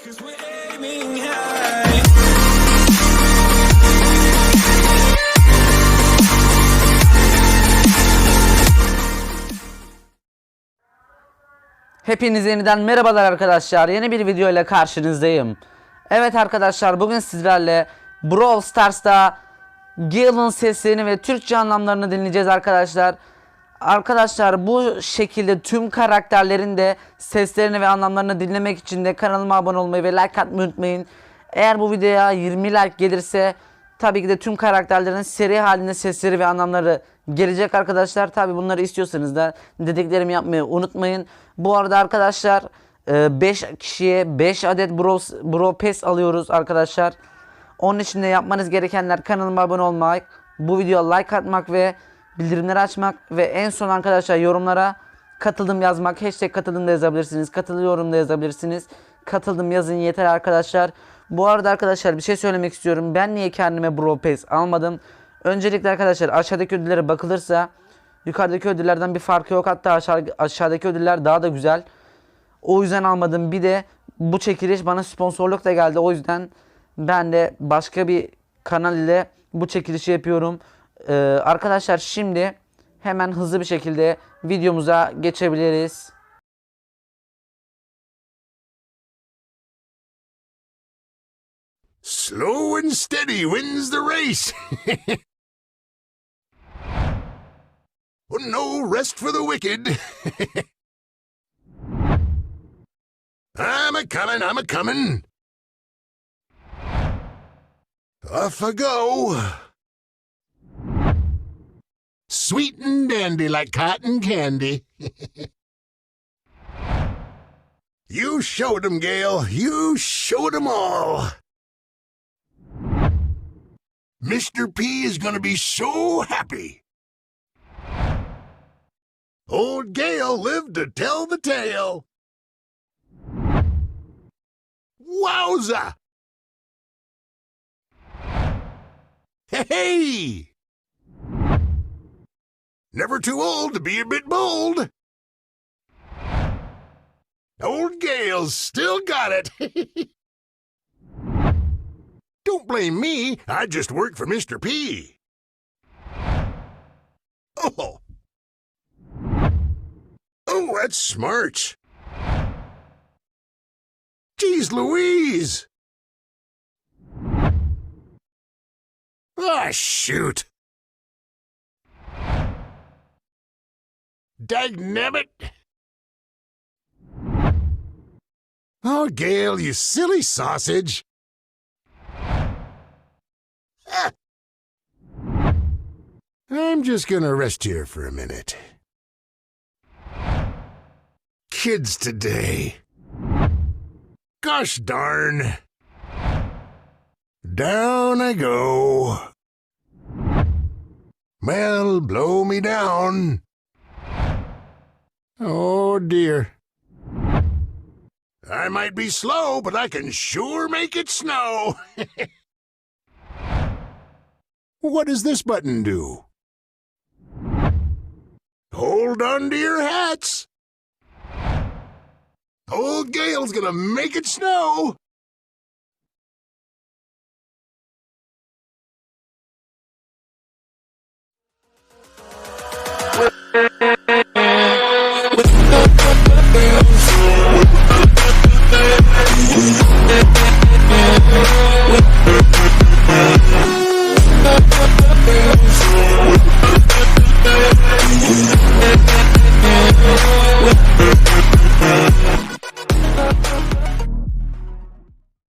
Hepinize yeniden merhabalar arkadaşlar. Yeni bir video ile karşınızdayım. Evet arkadaşlar bugün sizlerle Brawl Stars'ta Gale'ın seslerini ve Türkçe anlamlarını dinleyeceğiz arkadaşlar. Arkadaşlar bu şekilde tüm karakterlerin de seslerini ve anlamlarını dinlemek için de kanalıma abone olmayı ve like atmayı unutmayın. Eğer bu videoya 20 like gelirse tabii ki de tüm karakterlerin seri halinde sesleri ve anlamları gelecek arkadaşlar. Tabii bunları istiyorsanız da dediklerimi yapmayı unutmayın. Bu arada arkadaşlar 5 kişiye 5 adet Bro, Bro Pass alıyoruz arkadaşlar. Onun için de yapmanız gerekenler kanalıma abone olmak, bu videoya like atmak ve bildirimleri açmak ve en son arkadaşlar yorumlara katıldım yazmak. Hashtag katıldım da yazabilirsiniz. Katılıyorum da yazabilirsiniz. Katıldım yazın yeter arkadaşlar. Bu arada arkadaşlar bir şey söylemek istiyorum. Ben niye kendime Bro Pass almadım? Öncelikle arkadaşlar aşağıdaki ödüllere bakılırsa yukarıdaki ödüllerden bir farkı yok. Hatta aşağı, aşağıdaki ödüller daha da güzel. O yüzden almadım. Bir de bu çekiliş bana sponsorluk da geldi. O yüzden ben de başka bir kanal ile bu çekilişi yapıyorum. Ee, arkadaşlar şimdi hemen hızlı bir şekilde videomuza geçebiliriz. Slow and steady wins the race. oh, no rest for the wicked. I'm a comin', I'm a comin'. Off I go. Sweet and dandy like cotton candy. you showed 'em, Gale. You showed 'em all. Mr. P is going to be so happy. Old Gale lived to tell the tale. Wowza! Hey! Never too old to be a bit bold. Old Gale's still got it. Don't blame me. I just work for Mr. P. Oh. Oh, that's smart. Geez Louise. Ah, shoot. Dagnabbit. Oh, Gail, you silly sausage. Ah. I'm just gonna rest here for a minute. Kids today. Gosh darn. Down I go. Well, blow me down. Oh dear. I might be slow, but I can sure make it snow. What does this button do? Hold on to your hats. Old Gale's gonna make it snow.